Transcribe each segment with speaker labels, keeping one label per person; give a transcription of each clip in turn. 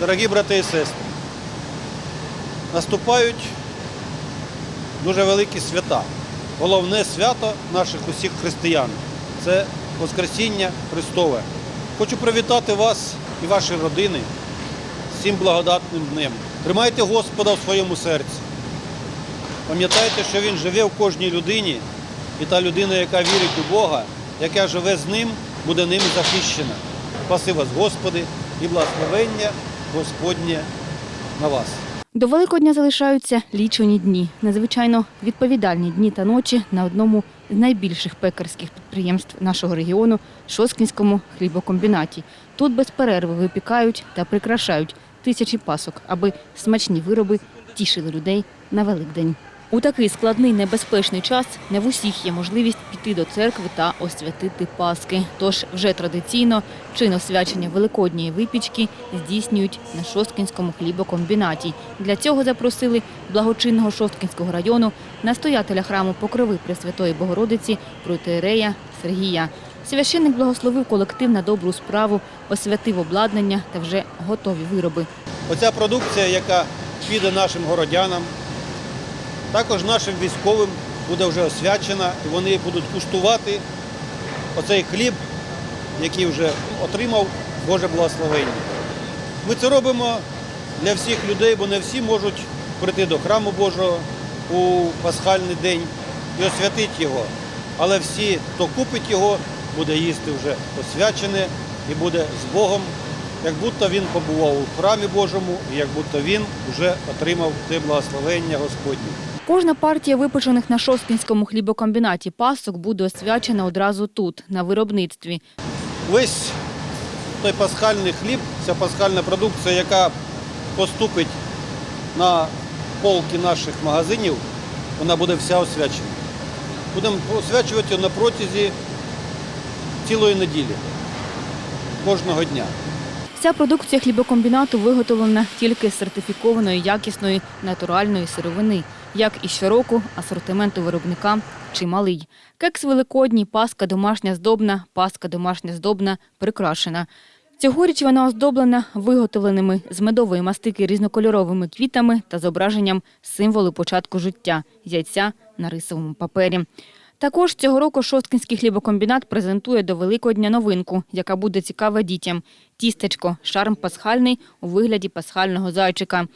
Speaker 1: Дорогі брати і сестри, наступають дуже великі свята. Головне свято наших усіх християн це Воскресіння Христове. Хочу привітати вас і ваші родини з цим благодатним днем. Тримайте Господа в своєму серці. Пам'ятайте, що Він живе в кожній людині, і та людина, яка вірить у Бога, яка живе з ним, буде ним захищена. Спаси вас, Господи, і благословення Господнє на вас.
Speaker 2: До Великодня залишаються лічені дні. Надзвичайно відповідальні дні та ночі на одному з найбільших пекарських підприємств нашого регіону Шоскінському хлібокомбінаті. Тут без перерви випікають та прикрашають тисячі пасок, аби смачні вироби тішили людей на Великдень. У такий складний небезпечний час не в усіх є можливість піти до церкви та освятити Паски. Тож вже традиційно чин освячення великодньої випічки здійснюють на Шосткінському хлібокомбінаті. Для цього запросили благочинного Шосткінського району настоятеля храму Покрови Пресвятої Богородиці протеерея Сергія. Священник благословив колектив на добру справу, освятив обладнання та вже готові вироби.
Speaker 1: Оця продукція, яка піде нашим городянам, також нашим військовим буде вже освячена, і вони будуть куштувати оцей хліб, який вже отримав Боже благословення. Ми це робимо для всіх людей, бо не всі можуть прийти до храму Божого у пасхальний день і освятити його. Але всі, хто купить його, буде їсти вже освячене і буде з Богом, як будто він побував у храмі Божому, і як будто він вже отримав те благословення Господнє.
Speaker 2: Кожна партія випечених на Шосткінському хлібокомбінаті пасок буде освячена одразу тут, на виробництві.
Speaker 1: Весь той пасхальний хліб, ця пасхальна продукція, яка поступить на полки наших магазинів, вона буде вся освячена. Будемо освячувати на протязі цілої неділі, кожного дня.
Speaker 2: Вся продукція хлібокомбінату виготовлена тільки з сертифікованої якісної натуральної сировини. Як і щороку, асортимент у виробника чималий. Кекс великодній, паска домашня здобна, паска домашня здобна прикрашена. Цьогоріч вона оздоблена виготовленими з медової мастики різнокольоровими квітами та зображенням символу початку життя яйця на рисовому папері. Також цього року Шосткінський хлібокомбінат презентує до Великодня новинку, яка буде цікава дітям. Тістечко, шарм пасхальний у вигляді пасхального зайчика.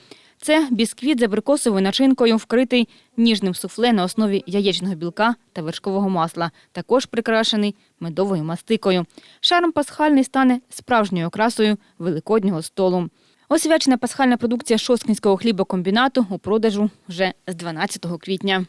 Speaker 2: Це бісквіт з абрикосовою начинкою, вкритий ніжним суфле на основі яєчного білка та вершкового масла, також прикрашений медовою мастикою. Шарм пасхальний стане справжньою окрасою великоднього столу. Освячена пасхальна продукція Шосткінського хлібокомбінату у продажу вже з 12 квітня.